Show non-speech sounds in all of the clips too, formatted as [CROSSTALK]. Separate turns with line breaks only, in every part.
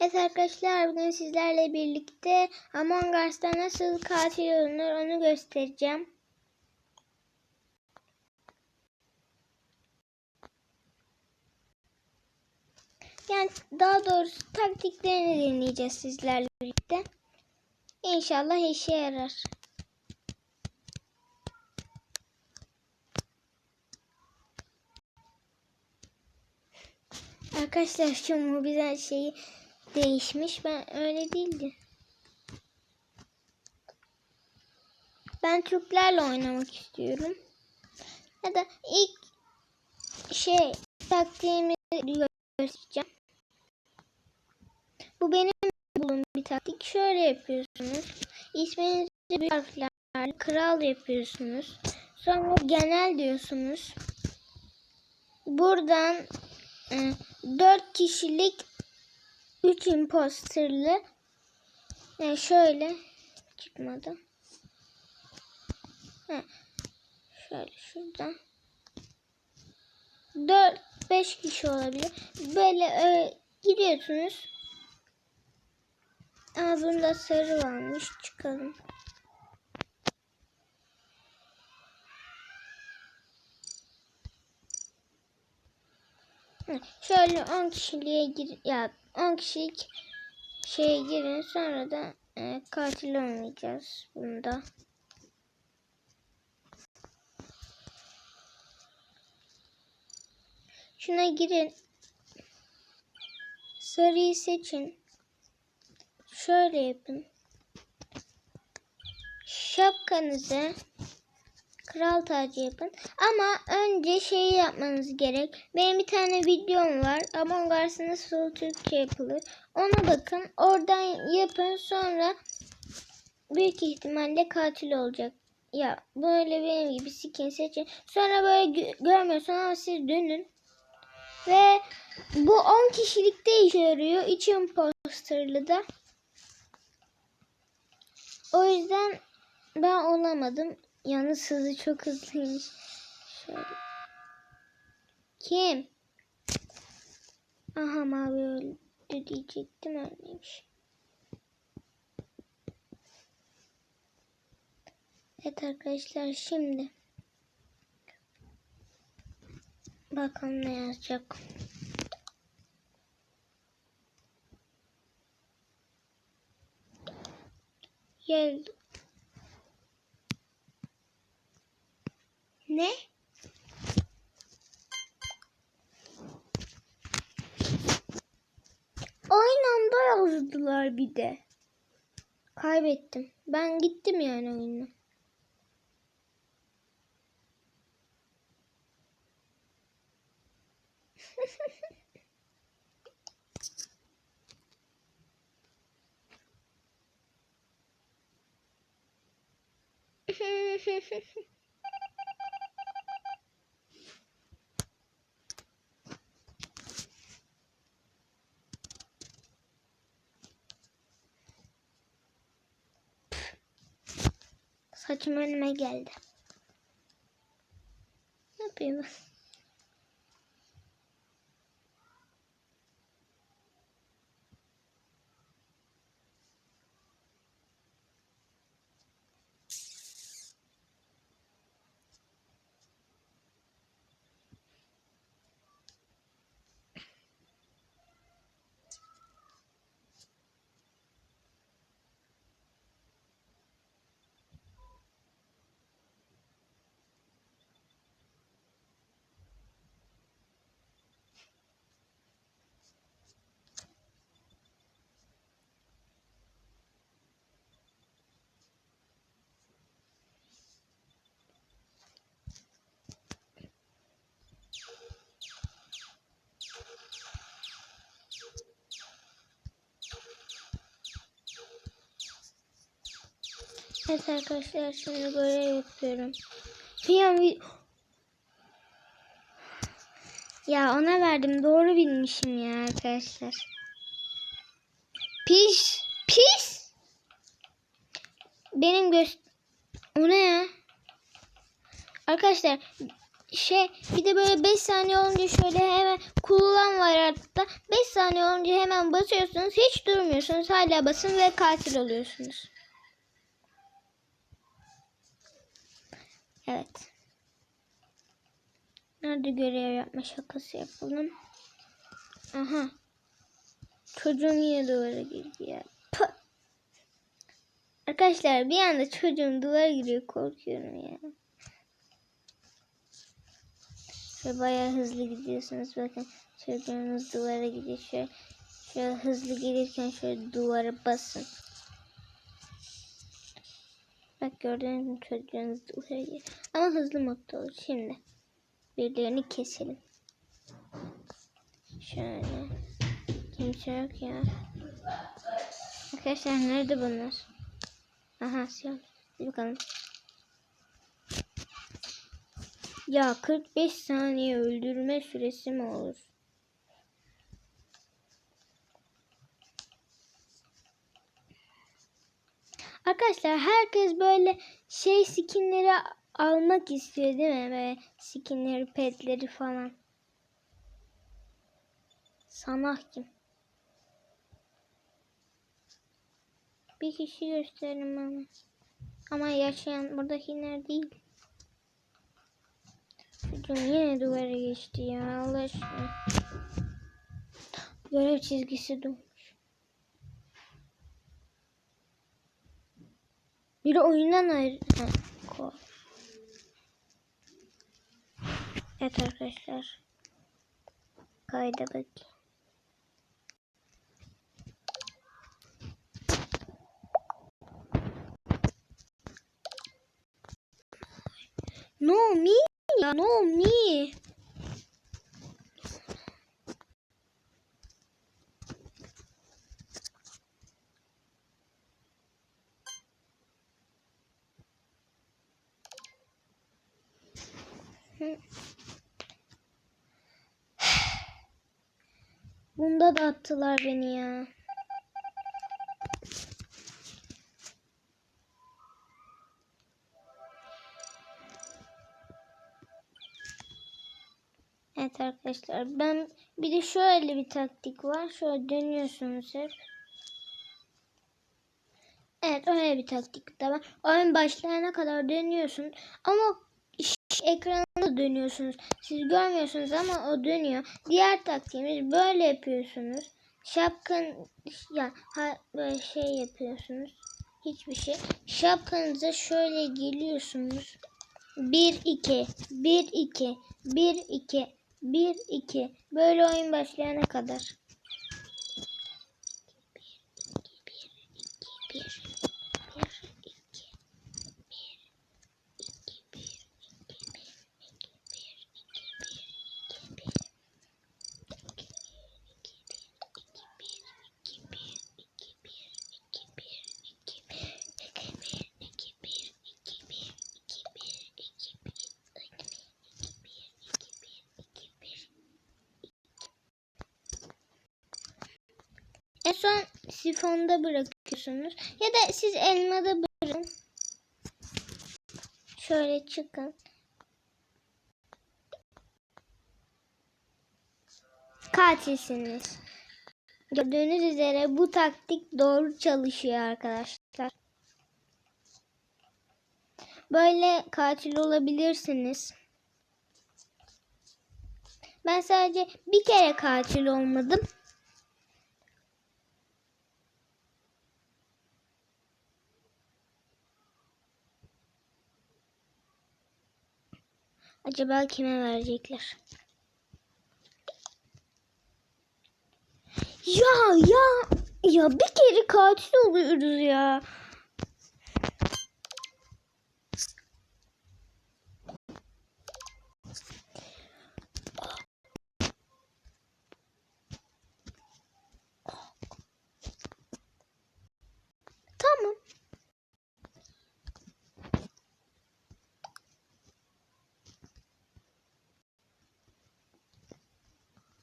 Evet arkadaşlar bugün sizlerle birlikte Among Us'ta nasıl katil olunur onu göstereceğim. Yani daha doğrusu taktiklerini deneyeceğiz sizlerle birlikte. İnşallah işe yarar. Arkadaşlar şu mobil şeyi değişmiş. Ben öyle değildi. Ben Türklerle oynamak istiyorum. Ya da ilk şey taktiğimi göstereceğim. Bu benim bulduğum bir taktik. Şöyle yapıyorsunuz. İsminizi büyük harflerle kral yapıyorsunuz. Sonra genel diyorsunuz. Buradan e, 4 kişilik 3 imposterlı yani şöyle çıkmadı. Ha, şöyle şuradan 4 5 kişi olabilir. Böyle e, gidiyorsunuz. Aa bunda sarı varmış. Çıkalım. Şöyle 10 kişiliğe gir ya 10 kişilik şeye girin sonra da e, katil olmayacağız bunda. Şuna girin. Sarıyı seçin. Şöyle yapın. Şapkanızı kral tacı yapın. Ama önce şeyi yapmanız gerek. Benim bir tane videom var. Among Us nasıl Türkçe yapılır. Ona bakın. Oradan yapın. Sonra büyük ihtimalle katil olacak. Ya böyle benim gibi skin seçin. Sonra böyle gö- görmüyorsun ama siz dönün. Ve bu 10 kişilikte işe yarıyor. 3 imposterlı da. O yüzden ben olamadım. Yalnız hızı çok hızlıymış. Şöyle. Kim? Aha mavi öldü diyecektim ölmemiş. Evet arkadaşlar şimdi bakalım ne yazacak. Gel. Ne? Aynı anda yazdılar bir de. Kaybettim. Ben gittim yani oyunu. [LAUGHS] Saçım önüme geldi. Ne yapayım? Evet arkadaşlar şimdi böyle yapıyorum. Piyon vi- Ya ona verdim. Doğru bilmişim ya arkadaşlar. Pis. Pis. Benim göz... O ne ya? Arkadaşlar şey bir de böyle 5 saniye olunca şöyle hemen kullan var hatta. 5 saniye önce hemen basıyorsunuz. Hiç durmuyorsunuz. Hala basın ve katil oluyorsunuz. Evet. Nerede görev yapma şakası yapalım. Aha. Çocuğum yine duvara girdi ya. Arkadaşlar bir anda çocuğum duvara giriyor korkuyorum ya. Şöyle bayağı hızlı gidiyorsunuz. Bakın çocuğunuz duvara gidiyor. Şöyle, şöyle hızlı gelirken şöyle duvara basın. Bak gördüğünüz gibi çocuğunuz gidiyor. Ama hızlı modda olur. Şimdi birilerini keselim. Şöyle. Kimse yok ya. Arkadaşlar nerede bunlar? Aha siyah. Bir bakalım. Ya 45 saniye öldürme süresi mi olur? Arkadaşlar herkes böyle şey skinleri almak istiyor değil mi? Böyle skinleri, petleri falan. Sanah kim? Bir kişi gösterin bana. Ama yaşayan buradakiler değil. Çocuğum yine duvara geçti ya Allah aşkına. Görev çizgisi dolmuş. Biri oyundan ayrı... Evet arkadaşlar. Kayda bakayım. No me no me. Bunda da attılar beni ya. Evet arkadaşlar ben bir de şöyle bir taktik var. Şöyle dönüyorsunuz hep. Evet öyle bir taktik de var. Oyun başlayana kadar dönüyorsun ama ekranda dönüyorsunuz. Siz görmüyorsunuz ama o dönüyor. Diğer taktiğimiz böyle yapıyorsunuz. Şapkın ya ha, böyle şey yapıyorsunuz. Hiçbir şey. Şapkanıza şöyle geliyorsunuz. 1 2 1 2 1 2 1 2 böyle oyun başlayana kadar. Son sifonda bırakıyorsunuz. Ya da siz elmada bırakın. Şöyle çıkın. Katilsiniz. Gördüğünüz üzere bu taktik doğru çalışıyor arkadaşlar. Böyle katil olabilirsiniz. Ben sadece bir kere katil olmadım. Acaba kime verecekler? Ya ya ya bir kere katil oluyoruz ya.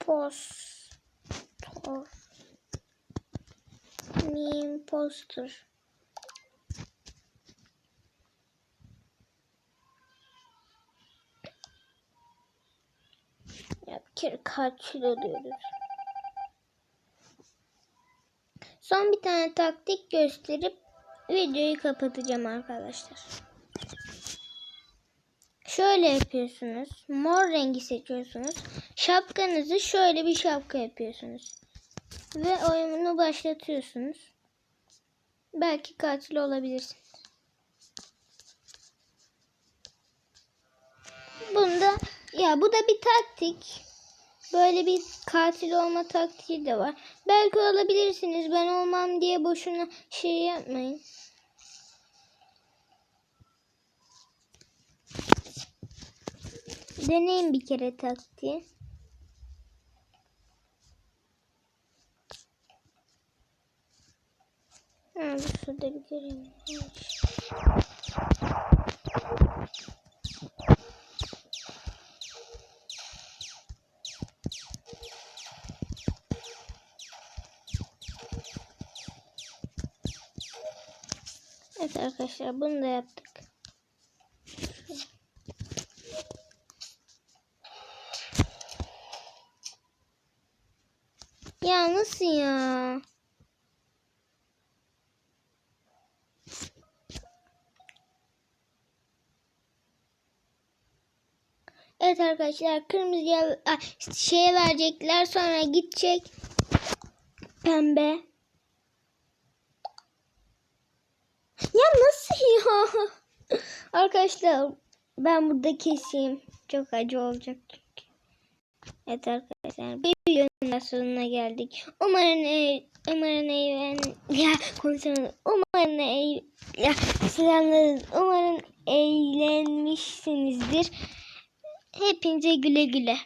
Impostor. Mi impostor. Ya bir kere katil oluyoruz. Son bir tane taktik gösterip videoyu kapatacağım arkadaşlar. Şöyle yapıyorsunuz. Mor rengi seçiyorsunuz. Şapkanızı şöyle bir şapka yapıyorsunuz. Ve oyunu başlatıyorsunuz. Belki katil olabilirsiniz. Bunda ya bu da bir taktik. Böyle bir katil olma taktiği de var. Belki olabilirsiniz. Ben olmam diye boşuna şey yapmayın. Deneyin bir kere taktiği. Ha, bu şurada bir göreyim. Evet arkadaşlar bunu da yaptık. Ya nasıl ya? Evet arkadaşlar kırmızıya şeye verecekler sonra gidecek pembe. Ya nasıl ya? [LAUGHS] Arkadaşlar ben burada keseyim. Çok acı olacak çünkü. Evet arkadaşlar videonun sonuna geldik. Umarım e, umarım eğlen ya konuşamadım. Umarım eğ ya selamlar. Umarım eğlenmişsinizdir. Hepinize güle güle.